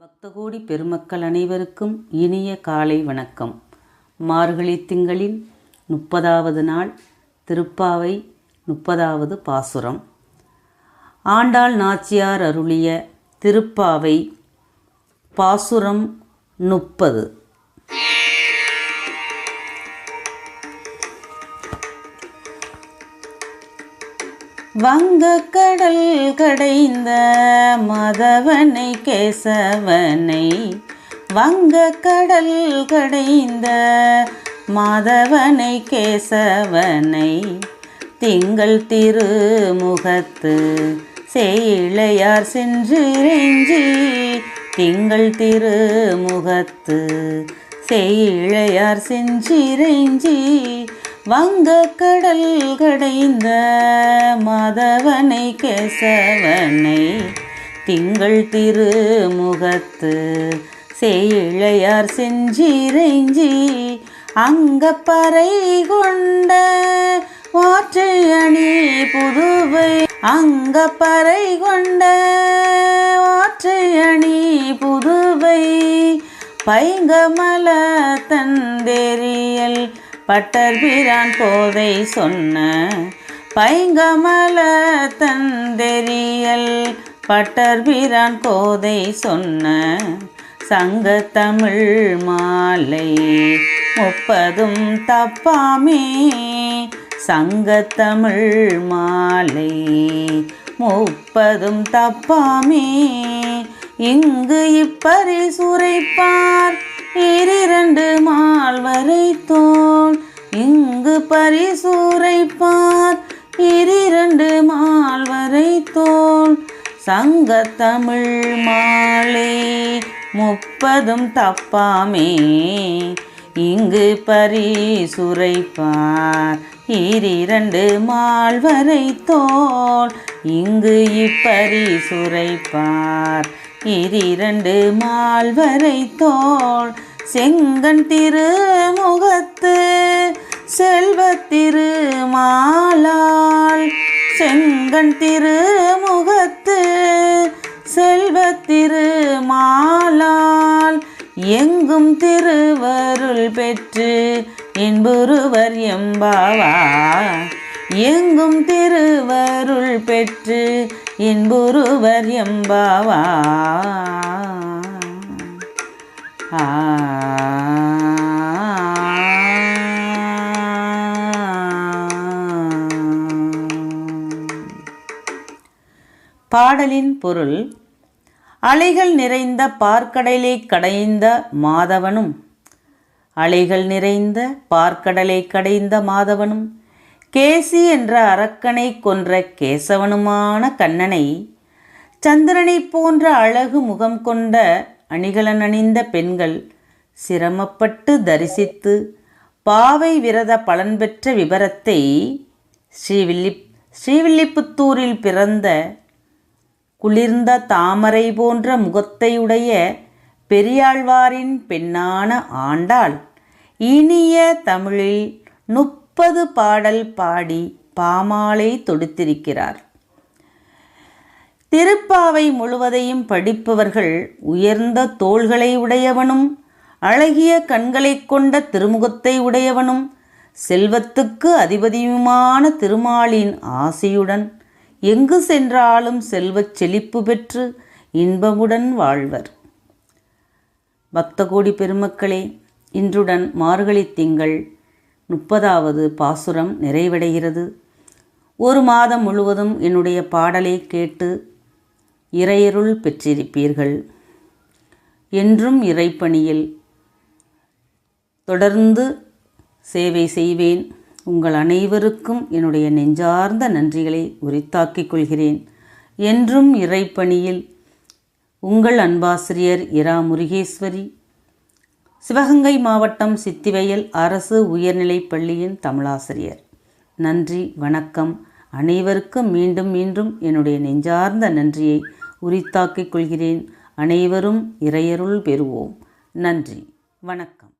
பக்தகோடி பெருமக்கள் அனைவருக்கும் இனிய காலை வணக்கம். மார்கழி திங்களின் முப்பதாவது நாள் திருப்பாவை முப்பதாவது பாசுரம். ஆண்டாள் நாச்சியார் அருளிய திருப்பாவை பாசுரம் முப்பது. வங்கக்கடல் கடைந்த மதவனை கேசவனை வங்க கடல் கடைந்த மாதவனை கேசவனை திங்கள் திருமுகத்து சேயிழையார் சென்றிறைஞ்சி திங்கள் திருமுகத்து சேயிழையார் செஞ்சிறைஞ்சி கடல் கடைந்த மாதவனை கேசவனை திங்கள் திருமுகத்து சேயிழையார் செஞ்சிரைஞ்சி அங்கப்பறை கொண்ட வாற்றை அணி புதுவை அங்கப்பறை கொண்ட வாற்றை அணி புதுவை பைங்கமல தந்தெறியல் பட்டர் பிரான் போதை சொன்ன பைங்கமல தந்தெறியல் பட்டர் பிரான் கோதை சொன்ன சங்க தமிழ் மாலை. முப்பதும் தப்பாமே. சங்க தமிழ் மாலை. முப்பதும் தப்பாமே. இங்கு இப்பரிசுரைப்பார். மால் வரை தோல். இங்கு பரிசூரைப்பார். சங்க தமிழ் மாலே முப்பதும் தப்பாமே. இங்கு பரிசுரைப்பார். ஈரிரண்டு மால்வரை தோல். இங்கு இப்பரிசுரைப்பார். இரிரண்டு மால்வரை தோல். செங்கன் திருமுகத்து செல்வத்திரு செங்கன் திருமுகத்து செல்வத்திரு மாலாள் எங்கும் திருவருள் பெற்று இன்புருவர் எம்பாவா? எங்கும் திருவருள் பெற்று இன்புருவர் எம்பாவா? ஆ. பாடலின் பொருள் அலைகள் நிறைந்த பார்க்கடலை கடைந்த மாதவனும் அலைகள் நிறைந்த பார்க்கடலை கடைந்த மாதவனும் கேசி என்ற அரக்கனை கொன்ற கேசவனுமான கண்ணனை சந்திரனைப் போன்ற அழகு முகம் கொண்ட அணிகலன் அணிந்த பெண்கள் சிரமப்பட்டு தரிசித்து பாவை விரத பலன் பெற்ற விபரத்தை ஸ்ரீவில்லி ஸ்ரீவில்லிபுத்தூரில் பிறந்த குளிர்ந்த தாமரை போன்ற முகத்தையுடைய பெரியாழ்வாரின் பெண்ணான ஆண்டாள் இனிய தமிழில் முப்பது பாடல் பாடி பாமாலை தொடுத்திருக்கிறார். திருப்பாவை முழுவதையும் படிப்பவர்கள் உயர்ந்த தோள்களை உடையவனும் அழகிய கண்களைக் கொண்ட திருமுகத்தை உடையவனும் செல்வத்துக்கு அதிபதியுமான திருமாலின் ஆசையுடன் எங்கு சென்றாலும் செல்வச் செழிப்பு பெற்று இன்பமுடன் வாழ்வர். பக்தகோடி பெருமக்களே இன்றுடன் மார்கழி திங்கள் முப்பதாவது பாசுரம் நிறைவடைகிறது. ஒரு மாதம் முழுவதும் என்னுடைய பாடலை கேட்டு இறையருள் பெற்றிருப்பீர்கள். என்றும் இறைப்பணியில் தொடர்ந்து சேவை செய்வேன். உங்கள் அனைவருக்கும் என்னுடைய நெஞ்சார்ந்த நன்றிகளை உரித்தாக்கிக் கொள்கிறேன். என்றும் இறைப்பணியில் உங்கள் அன்பாசிரியர் இரா முருகேஸ்வரி. சிவகங்கை மாவட்டம் சித்திவயல் அரசு உயர்நிலைப் பள்ளியின் தமிழாசிரியர். நன்றி வணக்கம். அனைவருக்கும் மீண்டும் மீண்டும் என்னுடைய நெஞ்சார்ந்த நன்றியை உரித்தாக்கிக் கொள்கிறேன். அனைவரும் இறையருள் பெறுவோம். நன்றி வணக்கம்.